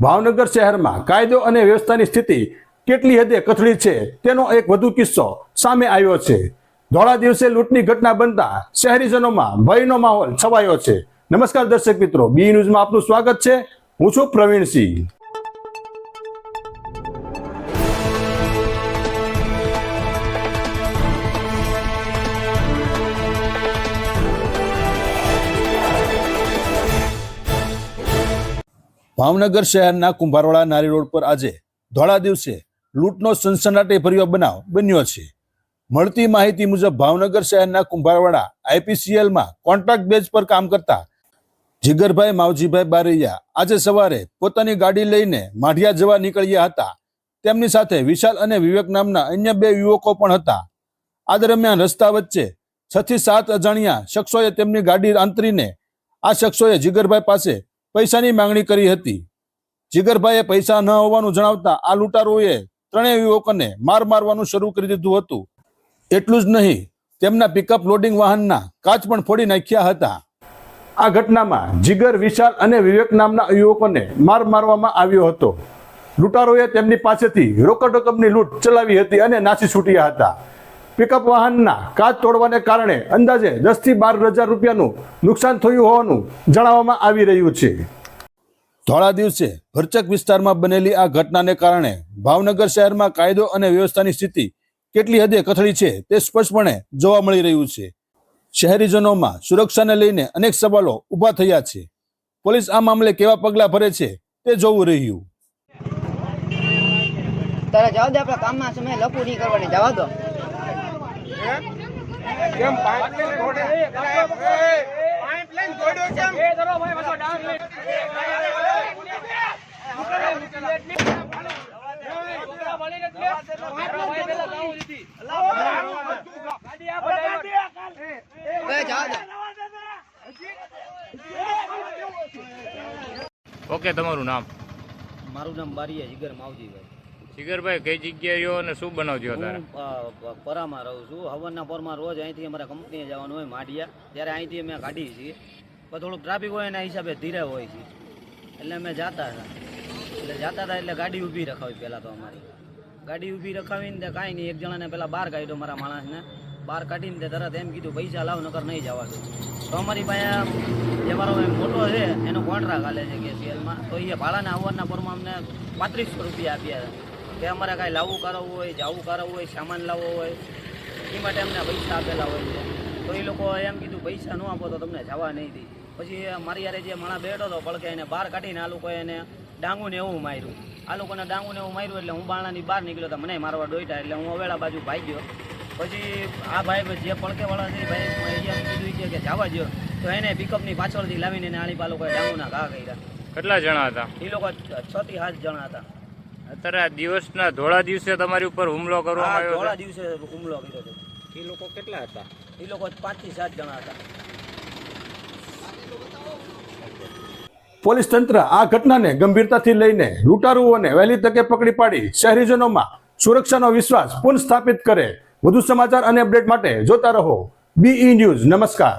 ભાવનગર શહેરમાં કાયદો અને વ્યવસ્થાની સ્થિતિ કેટલી હદે કથળી છે તેનો એક વધુ કિસ્સો સામે આવ્યો છે. ધોળા દિવસે લૂંટની ઘટના બનતા શહેરીજનોમાં ભયનો માહોલ છવાયો છે. નમસ્કાર દર્શક મિત્રો, બી ન્યૂઝમાં આપનું સ્વાગત છે. હું છું પ્રવીણસિંહ. ભાવનગર શહેરના કુંભારવાડા નારી રોડ પર આજે ધોળા દિવસે લૂંટનો સનસનાટે ભર્યો બનાવ બન્યો છે. મળતી માહિતી મુજબ ભાવનગર શહેરના કુંભારવાડા આઈપીસીએલમાં કોન્ટ્રાક્ટ બેઝ પર કામ કરતા જીગરભાઈ માવજીભાઈ બારૈયા આજે સવારે પોતાની ગાડી લઈને માઢિયા જવા નીકળ્યા હતા. તેમની સાથે વિશાલ અને વિવેક નામના અન્ય બે યુવકો પણ હતા. આ દરમિયાન રસ્તા વચ્ચે છ થી સાત અજાણ્યા શખ્સોએ તેમની ગાડી આંતરીને આ શખ્સોએ જીગરભાઈ પાસે પૈસાની માંગણી કરી હતી. જીગરભાઈએ પૈસા ન હોવાનું જણાવતા આ લૂંટારોએ ત્રણેય યુવકોને માર મારવાનું શરૂ કરી દીધું હતું. એટલું જ નહીં, તેમના પિકઅપ લોડિંગ વાહનના કાચ પણ ફોડી નાખ્યા હતા. આ ઘટનામાં જીગર, વિશાલ અને વિવેક નામના યુવકોને માર મારવામાં આવ્યો હતો. લૂંટારોએ તેમની પાસેથી રોકડ રકમની લૂંટ ચલાવી હતી અને નાસી છૂટ્યા હતા. પિકઅપ વાહનના કાચ તોડવાને કારણે અંદાજે દસથી બાર હજાર રૂપિયાનું નુકસાન થયું હોવાનું જણાવવામાં આવી રહ્યું છે. ધોળા દિવસે ભરચક વિસ્તારમાં બનેલી આ ઘટનાને કારણે ભાવનગર શહેરમાં કાયદો અને વ્યવસ્થાની સ્થિતિ કેટલી હદે કથળી છે તે સ્પષ્ટપણે જોવા મળી રહ્યું છે. શહેરીજનોમાં સુરક્ષાને લઈને અનેક સવાલો ઊભા થયા છે. પોલીસ આ મામલે કેવા પગલાં ભરે છે તે જોવું રહ્યું. તારે જવા દે આપણા કામમાં સમય લપુ નહીં કરવાની જવા દો. કેમ પાઇપલાઇન ઘોડે પાઇપલાઇન તોડ્યો કેમ? એ ધરો ભાઈ બસો ડાઉન લે એ જવા દે ઓકે તમારું નામ? મારું નામ બારીયા જીગર માવજીભાઈ. જીગરભાઈ કઈ જગ્યાએ રહ્યો અને શું બનાવજો તારે? પરામાં રહું છું. હવનના પરમાં રોજ અહીંથી અમારે કંપનીએ જવાનું હોય માઢિયા. ત્યારે અહીંથી અમે કાઢીએ છીએ. પણ થોડુંક ટ્રાફિક હોય એના હિસાબે ધીરે હોય છે. એટલે અમે જતા હતા. એટલે જતા હતા એટલે ગાડી ઊભી રખાવી પહેલાં તો અમારી. ગાડી ઊભી રખાવીને તે કાંઈ નહીં એક જણાને પહેલાં બહાર કાઢ્યો મારા માણસને. બહાર કાઢીને તે તરત એમ કીધું પૈસા લાવ નકર નહીં જવા દો. તો અમારી પાસે જે મારો મોટો છે એનો કોન્ટ્રાક્ટ હાલે છે કે સીએલમાં તો એ ભાડાના આવવાના પરમાં અમને પાંત્રીસો રૂપિયા આપ્યા કે અમારે કાંઈ લાવવું કરાવવું હોય જાવું કરાવવું હોય સામાન લાવવો હોય એ માટે અમને પૈસા આપેલા હોય છે. તો એ લોકો એમ કીધું પૈસા ન આપો તો તમને જવા નહીં દે. પછી મારી યારે જે માણા બેઠો હતો પડકે એને બહાર કાઢીને આ લોકોએ એને ડાંગુને એવું માર્યું. આ લોકોને ડાંગુને એવું માર્યું એટલે હું બાણાની બહાર નીકળ્યો તો મને મારવા ડોઈટા એટલે હું અવેળા બાજુ ભાગ્યો પછી આ ભાઈ જે પડકેવાળા છે ભાઈ એરિયા કીધું છે કે જવા જો તો એને પિકઅપની પાછળથી લાવીને એને આળી પા લોકોએ ડાંગુના ઘા કર્યા. કેટલા જણા હતા? એ લોકો છ થી સાત જણા હતા. અત્યારે આ દિવસના ધોળા દિવસે તમારી ઉપર હુમલો કરવામાં આવ્યો ધોળા દિવસે હુમલો કર્યો હતો. એ લોકો કેટલા હતા? એ લોકો પાંચથી સાત જણા હતા. પોલીસ તંત્ર આ ઘટનાને ગંભીરતાથી લઈને લૂંટારુઓને વહેલી તકે પકડી પાડી શહેરીજનોમાં સુરક્ષાનો વિશ્વાસ પુનઃસ્થાપિત કરે. વધુ સમાચાર અને અપડેટ માટે જોતા રહો. બીઈ ન્યૂઝ નમસ્કાર.